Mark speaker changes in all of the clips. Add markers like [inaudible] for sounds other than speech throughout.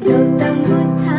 Speaker 1: 都等不到。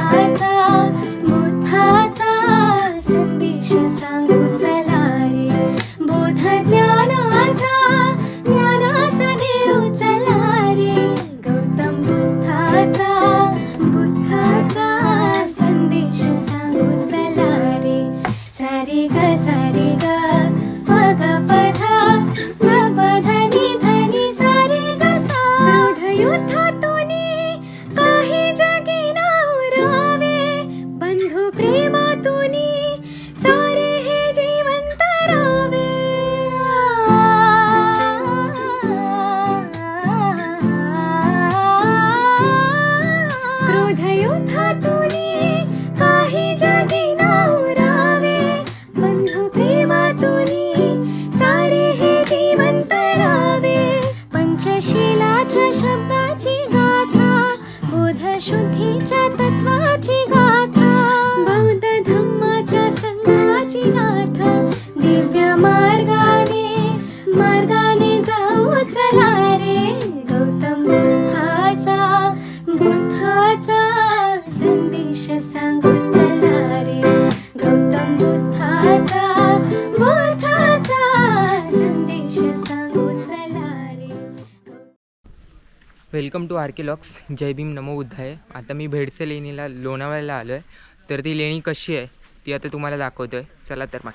Speaker 2: welcome to आर्किलॉक्स जय भीम नमो बुद्धाय. आता मी भेडसे लेणीला लोणावळ्याला आलो आहे तर ती लेणी कशी आहे ती आता तुम्हाला दाखवतो आहे चला तर मग.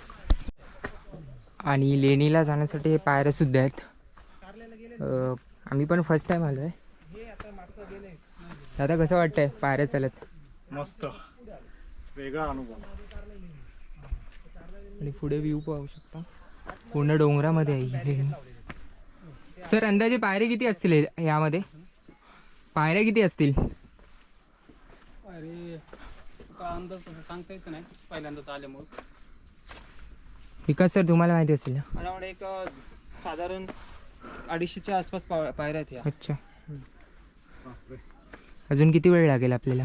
Speaker 2: आणि लेणीला जाण्यासाठी हे पायऱ्यासुद्धा आहेत. आम्ही पण फर्स्ट टाईम आलो आहे दादा कसं वाटतंय पायऱ्या चालत?
Speaker 3: मस्त. वेगळा अनुभव.
Speaker 2: आणि पुढे व्ह्यू पाहू शकता. पूर्ण डोंगरामध्ये आहे लेणी. सर अंदाजे पायऱ्या किती असतील यामध्ये? पायऱ्या किती असतील?
Speaker 4: अरे का अंदाज तसं सांगता यायचं नाही. पहिल्यांदाच आल्यामुळं.
Speaker 2: विकास सर तुम्हाला माहिती असेल ना.
Speaker 5: मला वाटतं एक अ, साधारण अडीचशेच्या आसपास पा- पायऱ्या आहेत ह्या
Speaker 2: अच्छा. अजून किती वेळ लागेल आपल्याला?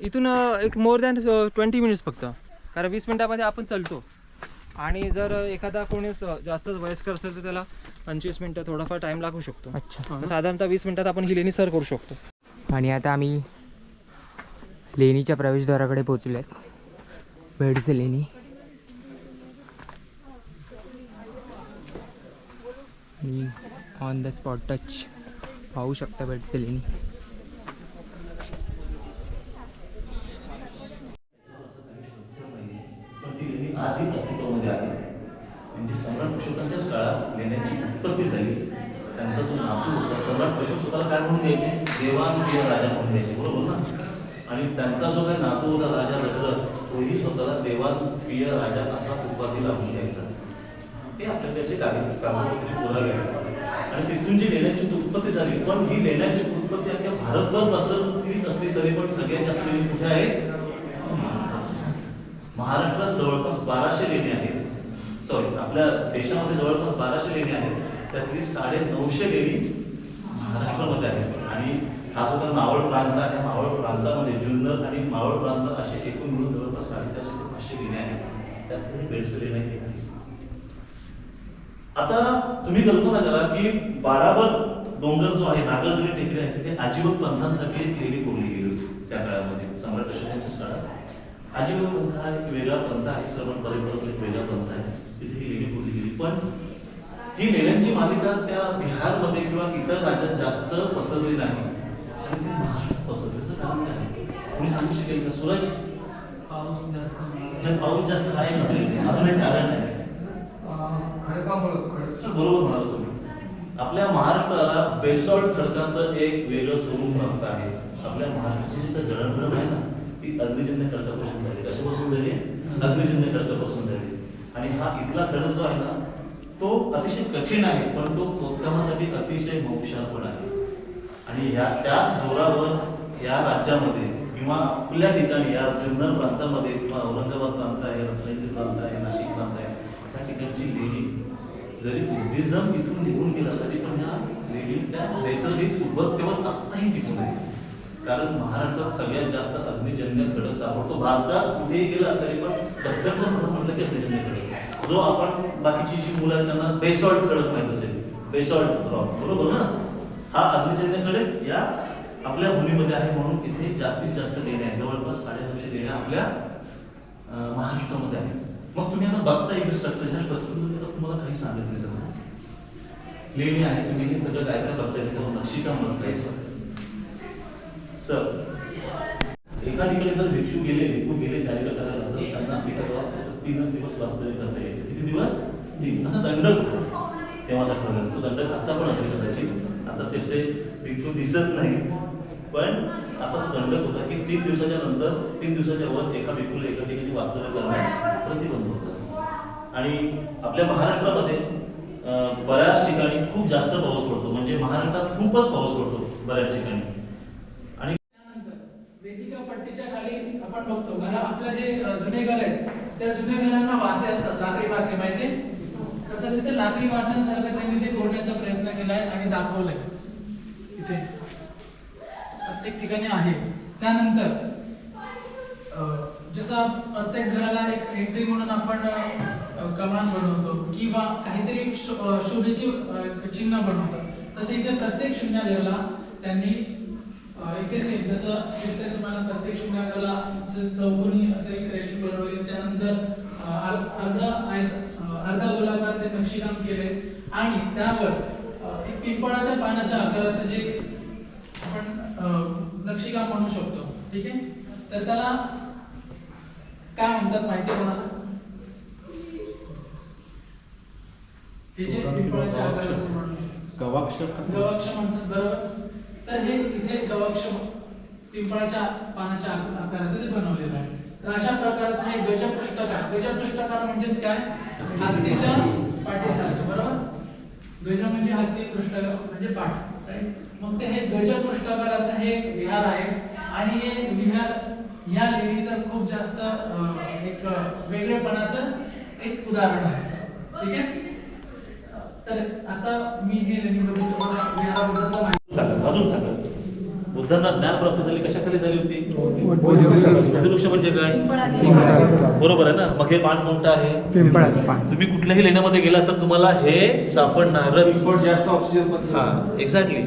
Speaker 5: इथून अ, एक मोर दॅन ट्वेंटी मिनिट्स फक्त. कारण वीस मिनिटामध्ये आपण चालतो. आणि जर एखादा कोणी जास्तच वयस्कर असेल तर त्याला पंचवीस मिनटं थोडाफार टाईम लागू शकतो.
Speaker 2: अच्छा.
Speaker 5: साधारणतः वीस मिनिटात आपण ही लेणी सर करू शकतो.
Speaker 2: आणि आता आम्ही लेणीच्या प्रवेशद्वाराकडे पोचलो आहेत बेडसे लेणी ऑन द स्पॉट टच पाहू शकता बेडसे लेणी
Speaker 6: पण ती लेणी आजही अस्तित्वामध्ये आहे म्हणजे सम्राट अशोकांच्याच काळात लेण्यांची उत्पत्ती झाली त्यांचा जो नातू होता सम्राट अशोक स्वतःला काय म्हणून द्यायचे देवान प्रिय राजा म्हणून द्यायचे बरोबर ना आणि त्यांचा जो काही नातू होता राजा दशरथ तोही स्वतःला देवान प्रिय राजा असा उपाधी लावून द्यायचा ते आपल्याकडे असे कागद कागदपत्री पुरावे आहेत. आणि तिथून जी लेण्यांची उत्पत्ती झाली पण ही लेण्यांची उत्पत्ती अख्ख्या भारतभर पसरली असली सगळ्यात जास्त लेणी कुठे आहेत? महाराष्ट्रात जवळपास बाराशे लेणी आहेत. सॉरी आपल्या देशामध्ये जवळपास बाराशे लेणी आहेत. त्यातली साडे नऊशे लेणी महाराष्ट्रामध्ये आहेत. आणि हा जो काही मावळ प्रांत आहे मावळ प्रांतामध्ये जुन्नर आणि मावळ प्रांत असे एकूण मिळून जवळपास साडेचारशे ते पाचशे लेणी आहेत. त्यातली बेडसे लेण्या एक आहे आता तुम्ही कल्पना करा की बाराबर डोंगर जो आहे नागार्जुनी टेकडी आहे तिथे अजिबात पंथांसाठी एक लेणी कोरली त्या काळामध्ये सम्राट अशोकांच्याच काळात आजीवन पंथ हा एक वेगळा पंथ आहे. श्रवण परंपरा एक वेगळा पंथ आहे. तिथे ही लेणी कोरली गेली. पण ही लेण्यांची मालिका त्या बिहारमध्ये किंवा इतर राज्यात जास्त पसरली नाही. आणि ती महाराष्ट्रात पसरल्याचं कारण आहे? कोणी सांगू शकेल का? सुरज?
Speaker 4: पाऊस जास्त
Speaker 6: पाऊस जास्त आहे? अजून एक कारण आहे. सर बरोबर म्हणाला तुम्ही. आपल्या महाराष्ट्राला बेसॉल्ट खडकाचं एक वेगळं स्वरूप प्राप्त आहे. आपल्या महाराष्ट्राची जी काही जडणघडण आहे ना ती अग्निजन्य खडकापासून झाली. कशापासून झाली? अग्निजन्य खडकापासून झाली. आणि हा इथला खडा जो आहे ना तो अतिशय कठीण आहे पण तो खोदकामासाठी अतिशय मोक्षार पण आहे. आणि या त्याच जोरावर या राज्यामध्ये किंवा आपल्या ठिकाणी या जुन्नर प्रांतामध्ये किंवा औरंगाबाद प्रांत आहे रत्नागिरी प्रांत आहे नाशिक प्रांत आहे त्या ठिकाणची लेणी जरी बुद्धिझम इथून निघून गेला तरी पण ह्या लेणी त्या नैसर्गिक सुबत्तेवर आत्ताही टिकून आहे कारण महाराष्ट्रात सगळ्यात जास्त अग्निजन्य खडक सापडतो. भारतात कुठेही गेला तरी पण दख्खनचं म्हणून म्हटलं की अग्निजन्य खडक. जो आपण बाकीची जी मुलं आहेत त्यांना बेसॉल्ट खडक माहीत असेल. बेसॉल्ट रॉक बरोबर ना? हा अग्निजन्य खडक या आपल्या भूमीमध्ये आहे म्हणून इथे जास्तीत जास्त लेण्या आहेत. जवळपास साडेनऊशे लेण्या आपल्या महाराष्ट्रामध्ये आहेत. मग तुम्ही आता बघता इकडे स्ट्रक्चर ह्या स्ट्रक्चरमध्ये तुम्हाला काही सांगत नाही सगळं. लेणी आहे तुम्ही सगळं काय काय बघताय? येतं नक्षीकाम बघताय. सर एका ठिकाणी जर भिक्षू गेले भिक्षू गेले चारित्र करायला तर त्यांना पिठावर तीनच दिवस वास्तव्य करता यायचे. किती दिवस? तीन. असा दंडक होता. तेव्हाचा प्रकार तो दंडक आता पण असेल कदाचित. आता त्याचे भिक्षू दिसत नाही पण असा दंडक होता की तीन दिवसाच्या नंतर तीन दिवसाच्या वर एका भिकूला एका ठिकाणी वास्तव्य करण्यास प्रतिबंध होता. आणि आपल्या महाराष्ट्रामध्ये बऱ्याच ठिकाणी खूप जास्त पाऊस पडतो. म्हणजे महाराष्ट्रात खूपच पाऊस पडतो बऱ्याच ठिकाणी आणि
Speaker 7: त्यानंतर वेदिका पट्टीच्या खाली आपण बघतो घर आपलं जे जुने घर आहेत त्या जुन्या घरांना वासे असतात लाकडी वासे माहिती तर तसे ते लाकडी वासांसारखं त्यांनी ते तोडण्याचा प्रयत्न केलाय आणि दाखवलंय. इथे. प्रत्येक ठिकाणी आहे. त्यानंतर अ, जसं प्रत्येक घराला एक एंट्री म्हणून आपण कमान बनवतो किंवा काहीतरी शोभेची चिन्ह बनवतात. तसे इथे प्रत्येक शून्य घराला त्यांनी इथे सेम जसं दिसतंय तुम्हाला प्रत्येक शून्यागाला असं चौकोनी असं एक रेलिंग बनवली त्यानंतर अ, अर्ध अर्धा आयत- अ, अर्धा गोलाकार ते नक्षीकाम केले. आणि त्यावर एक पिंपळाच्या पानाच्या आकाराचं जे आपण अ, नक्षीकाम म्हणू शकतो. ठीक आहे? तर त्याला काय म्हणतात माहिती कोणाला? हे जे पिंपळाच्या आकाराचं
Speaker 3: गवाक्ष
Speaker 7: म्हणतात बरोबर? तर हे इथे गवक्ष पिंपळाच्या पानाच्या आकाराचं ते बनवलेलं आहे. तर अशा प्रकारचं हे गजपृष्ठकार गजपृष्ठकार म्हणजेच काय? हत्तीच्या पाठीसारखं बरोबर? गज म्हणजे हत्ती पृष्ठ म्हणजे पाठ मग ते हे गजपृष्ठकार असं हे विहार आहे. आणि हे विहार ह्या लेणीचं खूप जास्त एक वेगळेपणाचं एक उदाहरण आहे. ठीक आहे? तर आता मी हे
Speaker 6: लेणी बुद्धांना ज्ञान प्राप्त झाली कशाखाली झाली होती? बोधिवृक्ष. म्हणजे काय? बरोबर आहे ना? मग हे पान कोणतं आहे?
Speaker 2: पिंपळाचं पान.
Speaker 6: तुम्ही कुठल्याही लेण्यामध्ये गेला तर तुम्हाला हे सापडणारच.
Speaker 3: ऑक्सिजन
Speaker 6: हा एक्झॅक्टली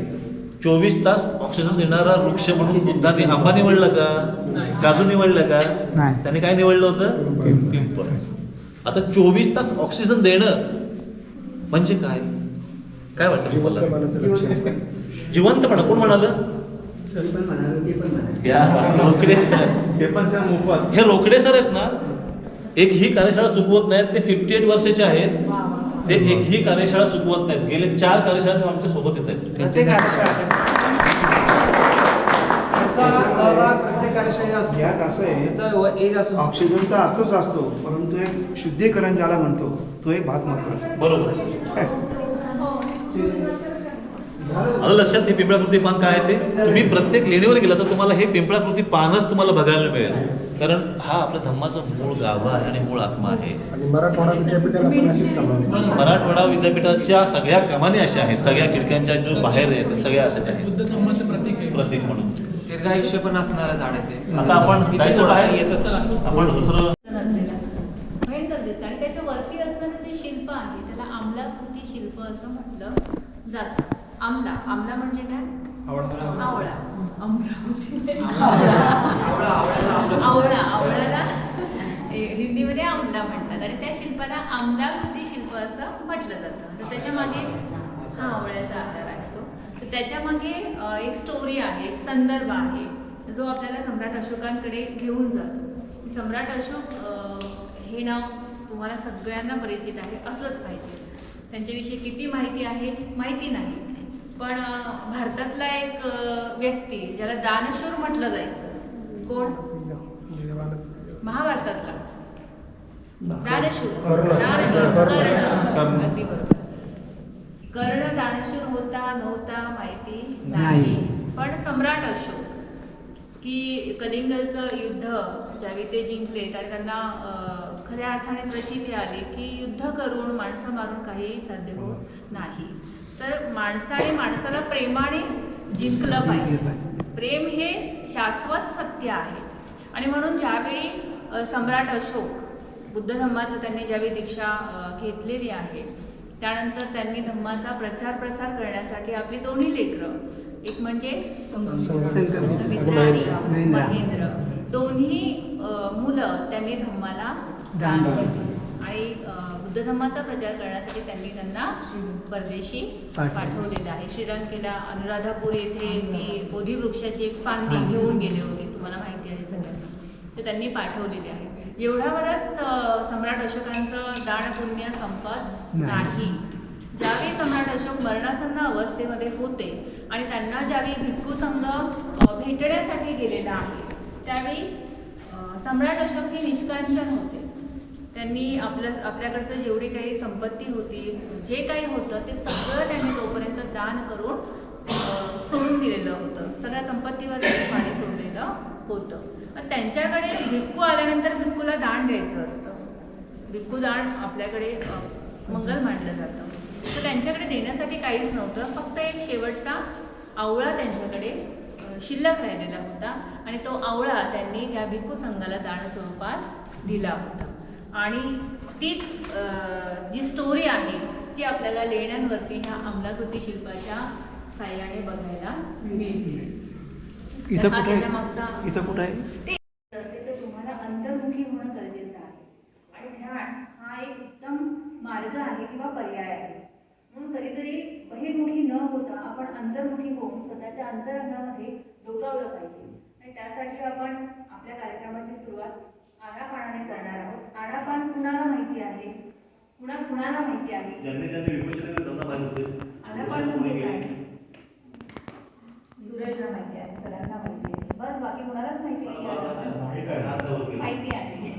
Speaker 6: चोवीस तास ऑक्सिजन देणारा वृक्ष म्हणून बुद्धांनी आंबा निवडला का? काजू निवडलं का. त्याने काय निवडलं होतं? पिंपळ. आता चोवीस तास ऑक्सिजन देणं म्हणजे काय? काय वाटतं तुम्हाला? जिवंतपणा. कोण म्हणालं? या, रोकडे सर.
Speaker 3: ते पण सर मोफत.
Speaker 6: हे रोकडे सर आहेत ना एक ही कार्यशाळा चुकवत नाहीत ते फिफ्टी एट वर्षाचे आहेत. ते एक ही कार्यशाळा चुकवत नाहीत. गेले चार कार्यशाळा ते आमच्यासोबत येत आहेत.
Speaker 5: प्रत्येक
Speaker 8: यात असं आहे. ऑक्सिजन तर असतोच असतो परंतु एक शुद्धीकरण ज्याला म्हणतो तो एक भाग महत्त्वाचा.
Speaker 6: बरोबर. [laughs] आलं लक्षात हे पिंपळाकृती पान काय आहे ते? तुम्ही प्रत्येक लेणीवर गेला तर तुम्हाला हे पिंपळाकृती पानच तुम्हाला बघायला मिळेल. कारण हा आपल्या धम्माचा मूळ गाभा आहे आणि मूळ आत्मा आहे.
Speaker 3: मराठवाडा
Speaker 6: विद्यापीठाच्या सगळ्या कमानी अशा आहेत. सगळ्या खिडक्यांच्या जो बाहेर आहेत सगळ्या अशाच आहेत.
Speaker 7: बुद्ध धर्माचं प्रतीक आहे.
Speaker 6: प्रतीक म्हणून.
Speaker 5: दीर्घायुष्य पण असणारं झाड आहे ते.
Speaker 6: आता आपण जायचं बाहेर.
Speaker 5: येतच
Speaker 6: आपण दुसरं
Speaker 9: नसलेला भयंकर दिसतं आणि त्याच्या वरती असणारं जे शिल्प आहे त्याला आमलाकृती शिल्प असं म्हटलं जातं आमला आमला म्हणजे काय आवळा अमरावती आवळा आवळा आवळ्याला हे हिंदीमध्ये आमला म्हणतात आणि त्या शिल्पाला आमलाकृती शिल्प असं म्हटलं जातं तर त्याच्यामागे हा आवळ्याचा आकार आहे तो तर त्याच्यामागे अ, एक स्टोरी आहे एक संदर्भ आहे जो आपल्याला सम्राट अशोकांकडे घेऊन जातो. सम्राट अशोक हे नाव तुम्हाला सगळ्यांना परिचित आहे असलंच पाहिजे. त्यांच्याविषयी किती माहिती आहे माहिती नाही. पण भारतातला एक व्यक्ती ज्याला दानशूर म्हटलं जायचं कोण? महाभारतातला. दानशूर. दानवीर, कर्ण. अगदी बरोबर. कर्ण दानशूर होता नव्हता माहिती नाही. पण सम्राट अशोक की कलिंगचं युद्ध ज्यावेळी ते जिंकले आणि त्यांना खऱ्या अर्थाने प्रचिती आली की युद्ध करून माणसं मारून काहीही साध्य होत नाही. तर माणसाने माणसाला प्रेमाने जिंकलं पाहिजे. प्रेम हे शाश्वत सत्य आहे. आणि म्हणून ज्यावेळी सम्राट अशोक बुद्ध धम्माचं त्यांनी ज्यावेळी दीक्षा घेतलेली आहे त्यानंतर त्यांनी धम्माचा प्रचार प्रसार करण्यासाठी आपली दोन्ही लेकरं एक म्हणजे मित्र आणि महेंद्र दोन्ही मुलं त्यांनी धम्माला दान केली. आणि बुद्ध धम्माचा प्रचार करण्यासाठी त्यांनी त्यांना परदेशी पाठवलेलं आहे. श्रीलंकेला अनुराधापूर येथे ती बोधी वृक्षाची एक फांदी. घेऊन गेले होते. तुम्हाला माहिती आहे सगळ्यांना. ते त्यांनी पाठवलेले आहे. एवढ्यावरच सम्राट अशोकांचं दान पुण्य संपत नाही. ज्यावेळी सम्राट अशोक मरणासन्न अवस्थेमध्ये होते आणि त्यांना ज्यावेळी भिक्खू संघ भेटण्यासाठी गेलेला आहे त्यावेळी सम्राट अशोक हे निष्कांचन होते. त्यांनी आपल्या आपल्याकडचं जेवढी काही संपत्ती होती जे काही होतं ते सगळं त्यांनी तोपर्यंत दान करून सोडून दिलेलं होतं. सगळ्या संपत्तीवर पाणी सोडलेलं होतं. पण त्यांच्याकडे भिक्खू आल्यानंतर भिक्खूला दान द्यायचं असतं. भिक्खू दान आपल्याकडे मंगल मानलं जातं. तर त्यांच्याकडे देण्यासाठी काहीच नव्हतं. फक्त एक शेवटचा आवळा त्यांच्याकडे शिल्लक राहिलेला होता आणि तो आवळा त्यांनी त्या भिक्खू संघाला दान स्वरूपात दिला होता. आणि तीच जी स्टोरी आहे ती आपल्याला लेण्यांवरती ह्या अंमलाकृती शिल्पाच्या साह्याने बघायला मिळते.
Speaker 8: इथं
Speaker 9: हा
Speaker 8: कुठे आहे? इथं कुठं आहे?
Speaker 9: ते असेल तर तुम्हाला अंतर्मुखी होणं गरजेचं आहे. आणि ध्यान हा एक उत्तम मार्ग आहे किंवा पर्याय आहे. म्हणून कधीतरी बहिर्मुखी न होता आपण अंतर्मुखी होऊन स्वतःच्या अंतरंगामध्ये डोकावलं पाहिजे. आणि त्यासाठी आपण आपल्या कार्यक्रमाची सुरुवात आणापानाने करणार आहोत. आणापान कुणाला माहिती आहे? कुणा कुणाला माहिती आहे?
Speaker 6: ज्यांनी ज्यांनी विमोचन केलं त्यांना माहीत असेल
Speaker 9: आणापान
Speaker 6: कोणी
Speaker 9: म्हणजे काय
Speaker 6: केली?
Speaker 9: सूरजला माहिती आहे सरांना माहिती आहे बस बाकी कुणालाच माहिती नाही आणापान.
Speaker 6: हातावर केलं.
Speaker 9: माहिती आहे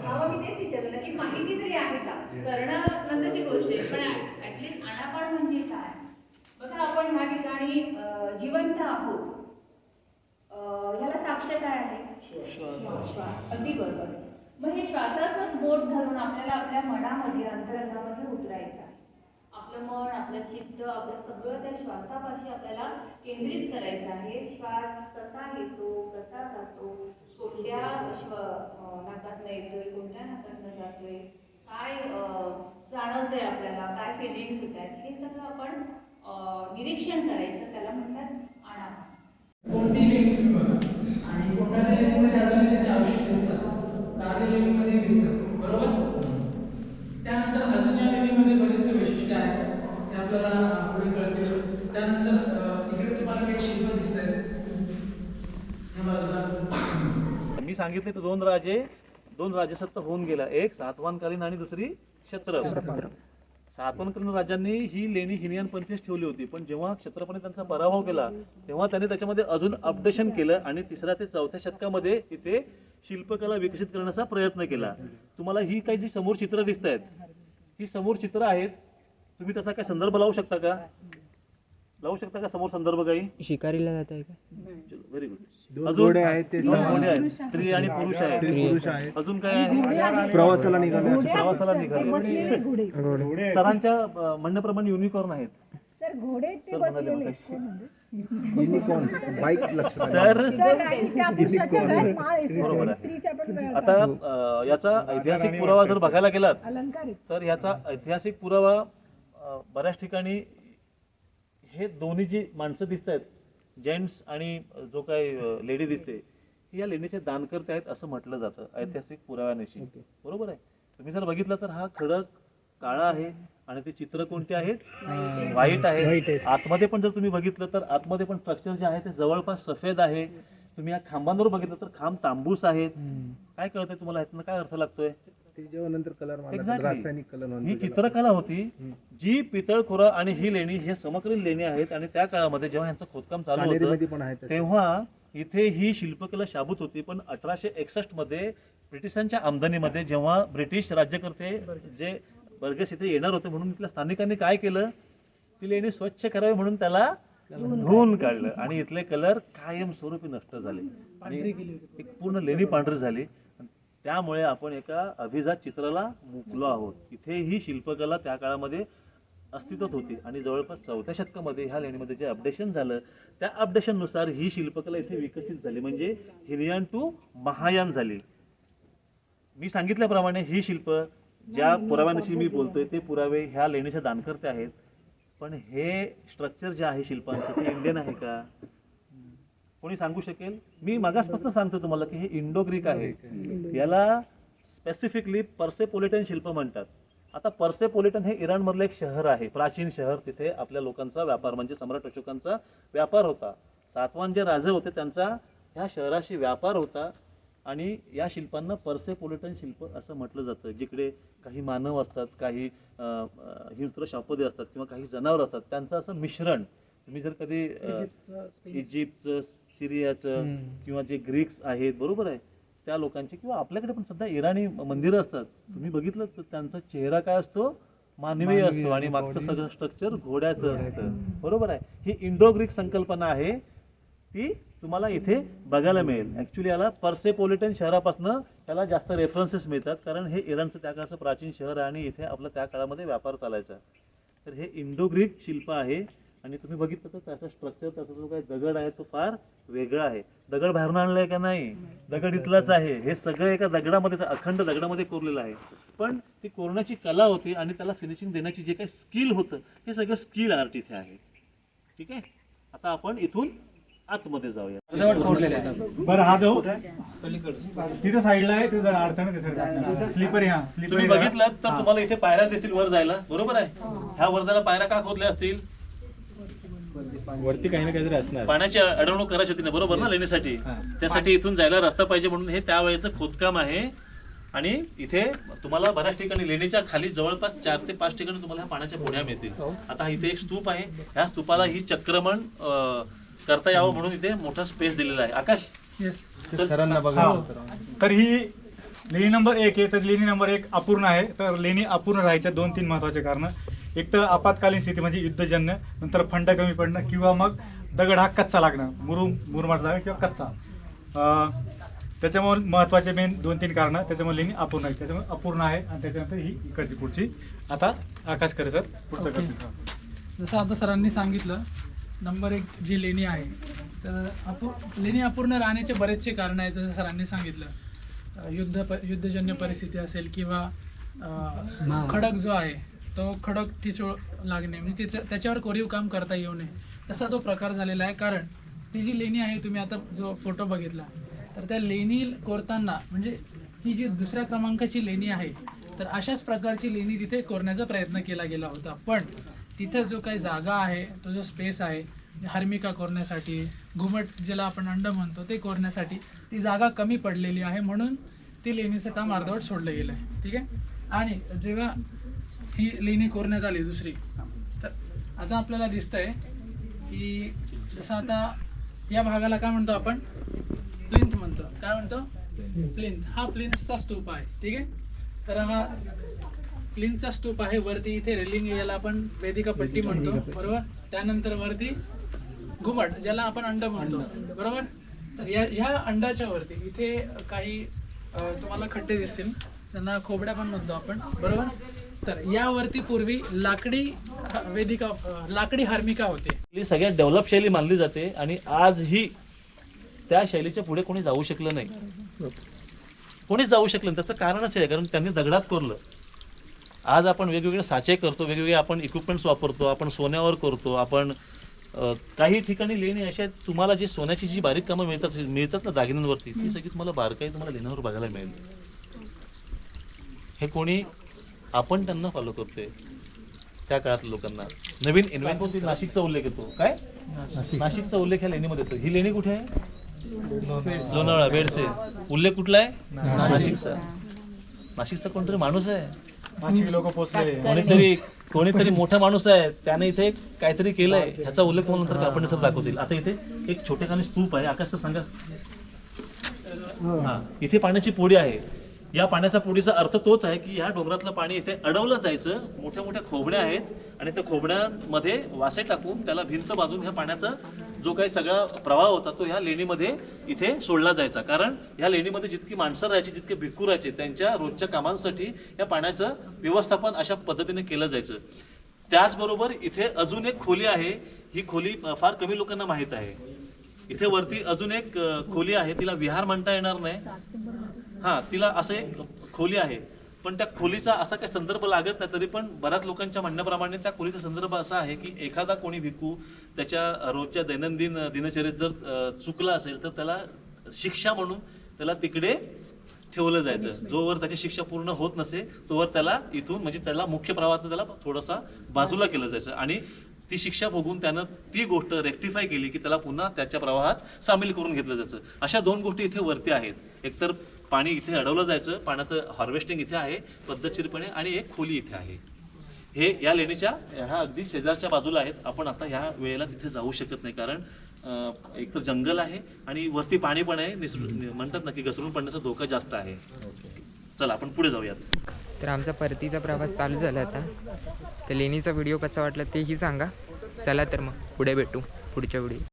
Speaker 9: हा मग मी तेच विचारलं की माहिती तरी आहे का करणं नंतरची गोष्ट आहे पण ऍटलिस्ट आणापाण म्हणजे काय बघा आपण ह्या ठिकाणी अं, जिवंत आहोत अं, ह्याला साक्ष काय आहे श्वास अगदी बरोबर मग हे श्वासाचंच बोट धरून आपल्याला आपल्या मनामध्ये अंतरंगामध्ये उतरायचं आहे. आपलं मन आपलं चित्त आपलं सगळं त्या श्वासापाशी आपल्याला केंद्रित करायचं आहे. श्वास कसा येतो कसा जातो कोणत्या श्व नाकातनं येतोय कोणत्या नाकातनं जातोय काय जाणवतंय आपल्याला काय फिलिंग्स होत आहेत हे सगळं आपण निरीक्षण करायचं त्याला म्हणतात आणा
Speaker 7: कोणती आणि कोणत्या अजून त्याचे अवशेष असतात कार्य लेणीमध्ये दिसतात बरोबर? त्यानंतर अजून या लेणीमध्ये बरेचसे वैशिष्ट्य आहेत. ते आपल्याला अं, पुढे कळतील. त्यानंतर अं, इकडे तुम्हाला काही शिल्प दिसत आहेत या बाजूला.
Speaker 6: मी सांगितले तर दोन राजे दोन राजसत्ता होऊन गेला एक सातवाहनकालीन आणि दुसरी क्षत्र सातवनकरण राजांनी ही लेणी हिनियन पंथीच ठेवली होती. पण जेव्हा क्षत्रपाने त्यांचा पराभव केला तेव्हा त्यांनी त्याच्यामध्ये अजून अपडेशन केलं आणि तिसऱ्या ते चौथ्या शतकामध्ये इथे शिल्पकला विकसित करण्याचा प्रयत्न केला. तुम्हाला ही काही जी समोर चित्र दिसत आहेत ही समोर चित्र आहेत. तुम्ही त्याचा काय संदर्भ लावू शकता का? लावू शकता का? समोर संदर्भ काही?
Speaker 2: शिकारीला जात आहे का?
Speaker 6: व्हेरी गुड
Speaker 3: दोन घोडे आहेत ते
Speaker 6: दोन घोडे आहेत. स्त्री आणि पुरुष आहेत.
Speaker 3: पुरुष आहेत.
Speaker 6: अजून काय आहे?
Speaker 3: प्रवासाला निघाले. असे
Speaker 6: प्रवासाला निघाले. सरांच्या अ, म्हणण्याप्रमाणे युनिकॉर्न आहेत.
Speaker 1: सर घोडे ते
Speaker 6: सर,
Speaker 1: बसलेले.
Speaker 6: देवा,
Speaker 1: आहेत. कोण म्हणजे?
Speaker 3: युनिकॉर्न बाईक लक्षात
Speaker 6: तर
Speaker 1: सर नाही, त्या पुरुषाच्या गळ्यात माळ आहे सर.
Speaker 6: बरोबर आहे.
Speaker 1: स्त्रीच्या पण गळ्यात
Speaker 6: आता अ, याचा ऐतिहासिक पुरावा जर बघायला गेलात
Speaker 1: अलंकार.
Speaker 6: तर याचा ऐतिहासिक पुरावा अ, बऱ्याच ठिकाणी हे दोन्ही जी माणसं दिसत आहेत जेंट्स आणि जो काय लेडी दिसते ही या लेडीचे दानकर्ते आहेत असं म्हटलं जातं ऐतिहासिक पुराव्यानिशी. बरोबर आहे? तुम्ही जर बघितलं तर हा खडक काळा आहे आणि ते चित्र कोणते आहेत व्हाईट आहे. आतमध्ये पण जर तुम्ही बघितलं तर आतमध्ये पण स्ट्रक्चर जे आहे ते जवळपास सफेद आहे. तुम्ही या खांबांवर बघितलं तर खांब तांबूस आहेत. काय कळतंय तुम्हाला? ह्यातनं काय अर्थ लागतोय?
Speaker 3: ते जेव्हा नंतर कलर मारला
Speaker 6: Exactly.
Speaker 3: रासायनिक कलर
Speaker 6: ही. चित्रकला होती जी पितळ खोरा आणि ही लेणी हे समकालीन लेणी आहेत आणि त्या काळामध्ये जेव्हा यांचं खोदकाम चालू होतं
Speaker 3: पण तसे.
Speaker 6: तेव्हा इथे ही शिल्पकला शाबूत होती पण अठराशे एकसष्टमध्ये ब्रिटिशांच्या आमदानीमध्ये जेव्हा ब्रिटिश राज्यकर्ते जे बर्गेस इथे येणार होते म्हणून इथल्या स्थानिकांनी काय केलं ती लेणी स्वच्छ करावी म्हणून त्याला धुवून काढलं आणि इथले कलर कायम स्वरूपी नष्ट झाले आणि एक पूर्ण लेणी पांढरी झाली त्यामुळे आपण एका अभिजात चित्राला मुकलो आहोत. इथे ही शिल्पकला त्या काळामध्ये अस्तित्वात होती आणि जवळपास चौथ्या शतकामध्ये ह्या लेणीमध्ये जे अपडेशन झालं त्या अपडेशननुसार ही शिल्पकला इथे विकसित झाली. म्हणजे हिरियान टू महायान झाली. मी सांगितल्याप्रमाणे ही शिल्प ज्या पुराव्यानिशी मी बोलतोय ते पुरावे ह्या लेणीचे दानकर्ते आहेत. पण हे स्ट्रक्चर जे आहे शिल्पांचं ते इंडियन आहे का? कोणी सांगू शकेल? मी मागासपासून सांगतो तुम्हाला की हे इंडो ग्रीक आहे. याला स्पेसिफिकली पर्सेपोलिटन शिल्प म्हणतात. आता पर्सेपोलिटन हे इराणमधलं एक शहर आहे. प्राचीन शहर तिथे आपल्या लोकांचा व्यापार म्हणजे सम्राट अशोकांचा व्यापार होता. सातवान जे राजे होते त्यांचा ह्या शहराशी व्यापार होता आणि या शिल्पांना पर्सेपोलिटन शिल्प असं म्हटलं जातं. जिकडे काही मानव असतात काही हिंस्र शापदे असतात किंवा काही जनावर असतात त्यांचं असं मिश्रण. तुम्ही जर कधी इजिप्तचं सिरियाचं किंवा जे ग्रीक्स आहेत बरोबर आहे? त्या लोकांचे किंवा आपल्याकडे पण सध्या इराणी मंदिरं असतात. तुम्ही बघितलं तर त्यांचा चेहरा काय असतो? मानवी असतो आणि मागचं सगळं स्ट्रक्चर घोड्याचं असतं. बरोबर आहे? ही इंडो ग्रीक संकल्पना आहे. ती तुम्हाला इथे बघायला मिळेल. ऍक्च्युली याला पर्सेपोलिटन शहरापासून त्याला जास्त रेफरन्सेस मिळतात. कारण हे इराणचं त्या काळाचं प्राचीन शहर आहे आणि इथे आपला त्या काळामध्ये व्यापार चालायचा. तर हे इंडो ग्रीक शिल्प आहे. आणि तुम्ही बघितलं तर त्याचं स्ट्रक्चर त्याचा जो काही दगड आहे तो फार वेगळा आहे. दगड बाहेरून आणलाय का नाही? दगड इथलाच आहे. हे सगळं एका दगडामध्ये अखंड दगडामध्ये कोरलेलं आहे. पण ती कोरण्याची कला होती आणि त्याला फिनिशिंग देण्याची जे काही स्किल होतं हे सगळं स्किल आर्ट इथे आहे. ठीक आहे? आता आपण इथून आतमध्ये जाऊया.
Speaker 10: बरं हा जो तिथे साईडला आहे ते जरा अडचण स्लीपर हा.
Speaker 6: तुम्ही
Speaker 10: स्लीपर
Speaker 6: बघितलं तर तुम्हाला इथे पायऱ्या देतील वर जायला. बरोबर आहे? ह्या वर जायला पायऱ्या का खोदल्या असतील?
Speaker 10: वरती काही ना काहीतरी असणार.
Speaker 6: पाण्याची अडवणूक करायची होती ना बरोबर ना लेण्यासाठी त्यासाठी इथून जायला रस्ता पाहिजे म्हणून हे त्यावेळेचं खोदकाम आहे. आणि इथे तुम्हाला बऱ्याच ठिकाणी लेणीच्या खाली जवळपास चार ते पाच ठिकाणी तुम्हाला ह्या पाण्याच्या पुण्या मिळतील. आता हा इथे एक स्तूप आहे. ह्या स्तूपाला ही चक्रमण करता यावं म्हणून इथे मोठा स्पेस दिलेला आहे. आकाश? चल.
Speaker 10: सरांना बघा तर ही लेणी नंबर एक आहे. तर लेणी नंबर एक अपूर्ण आहे. तर लेणी अपूर्ण राहायच्या दोन तीन महत्त्वाचे कारण. एक तर आपत्कालीन स्थिती म्हणजे युद्धजन्य नंतर फंड कमी पडणं किंवा मग दगड हा कच्चा लागणं मुरुम मुरुमाचा दगड किंवा कच्चा. अं, त्याच्यामुळे महत्त्वाचे मेन दोन तीन कारणं त्याच्यामुळे लेणी अपूर्ण आहे त्याच्यामुळे अपूर्ण आहे आणि त्याच्यानंतर ही इकडची पुढची. आता आकाश करे सर पुढचं करतील
Speaker 7: जसं आता सरांनी सांगितलं नंबर एक जी लेणी आहे तर अपू लेणी अपूर्ण राहण्याचे बरेचसे कारण आहेत जसं सरांनी सांगितलं. युद्ध प युद्धजन्य परिस्थिती असेल किंवा अं, खडक जो आहे तो खडक ठिसूळ लागणे म्हणजे तिथं त्याच्यावर कोरीव काम करता येऊ नये. तसा तो प्रकार झालेला आहे. कारण ती जी लेणी आहे तुम्ही आता जो फोटो बघितला तर त्या लेणी कोरताना म्हणजे ही जी दुसऱ्या क्रमांकाची लेणी आहे तर अशाच प्रकारची लेणी तिथे कोरण्याचा प्रयत्न केला गेला होता. पण तिथं जो काही जागा आहे तो जो स्पेस आहे हार्मिका कोरण्यासाठी घुमट ज्याला आपण अंड म्हणतो ते कोरण्यासाठी ती जागा कमी पडलेली आहे. म्हणून ती लेणीचं काम अर्धवट सोडलं गेलं आहे ठीक आहे? आणि जेव्हा ही लेणी कोरण्यात आली दुसरी. तर आता आपल्याला दिसतंय की जसं आता या भागाला काय म्हणतो आपण? प्लिंथ म्हणतो. काय म्हणतो? प्लिंथ. हा प्लिंथचा स्तूप आहे. ठीक आहे? तर हा प्लिंथचा स्तूप आहे. वरती इथे रेलिंग याला आपण वेदिका पट्टी म्हणतो. बरोबर? त्यानंतर वरती घुमट ज्याला आपण अंड म्हणतो. बरोबर? तर या ह्या अंडाच्या वरती इथे काही तुम्हाला खड्डे दिसतील. त्यांना खोबड्या पण म्हणतो आपण. बरोबर? तर यावरती पूर्वी लाकडी वेदिका लाकडी हार्मिका होते.
Speaker 6: ही सगळ्यात डेव्हलप शैली मानली जाते आणि आजही त्या शैलीच्या पुढे कोणी जाऊ शकलं नाही. कोणीच जाऊ शकलं नाही. त्याचं कारणच आहे कारण त्यांनी दगडात कोरलं. आज आपण वेगवेगळे साचे करतो वेगवेगळे आपण इक्विपमेंट्स वापरतो आपण सोन्यावर करतो आपण काही ठिकाणी लेणी अशा आहेत तुम्हाला जी सोन्याची जी बारीक कामं मिळतात मिळतात ना दागिन्यांवरती ती सगळी तुम्हाला बारकाई तुम्हाला लेण्यावर बघायला मिळेल. हे कोणी आपण त्यांना फॉलो करतोय. त्या काळातल्या लोकांना. नवीन इन्व्हेंट नाशिकचा उल्लेख येतो. काय? नाशिकचा उल्लेख ह्या लेणीमध्ये येतो. ही लेणी कुठे आहे? लोणावळा. बेडसे. उल्लेख कुठला आहे? नाशिकचा. नाशिकचा. कोणतरी माणूस आहे?
Speaker 10: नाशिक लोक पोचले.
Speaker 6: कोणीतरी कोणीतरी मोठा माणूस आहे. त्याने इथे काहीतरी केलंय. ह्याचा उल्लेख तुम्हाला नंतर आपण सर दाखवतील. आता इथे एक छोटेखानी स्तूप आहे. आकाश सर सांगा हा. इथे पाण्याची पोडी आहे. या पाण्याचा पुढीचा अर्थ तोच आहे की ह्या डोंगरातलं पाणी इथे अडवलं जायचं. मोठ्या मोठ्या खोबड्या आहेत आणि त्या खोबड्यामध्ये वासे टाकून त्याला भिंत बांधून ह्या पाण्याचा जो काही सगळा प्रवाह होता तो ह्या लेणीमध्ये इथे सोडला जायचा. कारण ह्या लेणीमध्ये जितकी माणसं राहायची जितके भिक्खू राहायचे त्यांच्या रोजच्या कामांसाठी या पाण्याचं व्यवस्थापन अशा पद्धतीने केलं जायचं. त्याचबरोबर इथे अजून एक खोली आहे. ही खोली फार कमी लोकांना माहीत आहे. इथे वरती अजून एक खोली आहे. तिला विहार म्हणता येणार नाही. हा तिला असं एक खोली आहे. पण त्या खोलीचा असा काही संदर्भ लागत नाही तरी पण बऱ्याच लोकांच्या म्हणण्याप्रमाणे त्या खोलीचा संदर्भ असा आहे की एखादा कोणी भिक्खू त्याच्या रोजच्या दैनंदिन दिनचर्येत जर चुकला असेल तर त्याला शिक्षा म्हणून त्याला तिकडे ठेवलं जायचं. जोवर त्याची शिक्षा पूर्ण होत नसे तोवर त्याला इथून म्हणजे त्याला मुख्य प्रवाहात त्याला थोडासा बाजूला केलं जायचं. आणि ती शिक्षा बघून त्यानं ती गोष्ट रेक्टिफाय केली की त्याला पुन्हा त्याच्या प्रवाहात सामील करून घेतलं जायचं. अशा दोन गोष्टी इथे वरती आहेत. एकतर पाणी इथे अडवलं जायचं पाण्याचं हार्वेस्टिंग इथे आहे पद्धतशीरपणे आणि एक खोली इथे आहे. हे या लेणीच्या ह्या अगदी शेजारच्या बाजूला आहेत. आपण आता ह्या वेळेला तिथे जाऊ शकत नाही कारण अं, एकतर जंगल आहे आणि वरती पाणी पण आहे. निसरू म्हणतात ना की घसरून पडण्याचा धोका जास्त आहे. चला आपण पुढे जाऊयात.
Speaker 2: तर आमचा परतीचा प्रवास चालू झाला आता. तर लेणीचा व्हिडिओ कसा वाटला तेही सांगा. चला तर मग पुढे भेटू. पुढच्या व्हिडिओ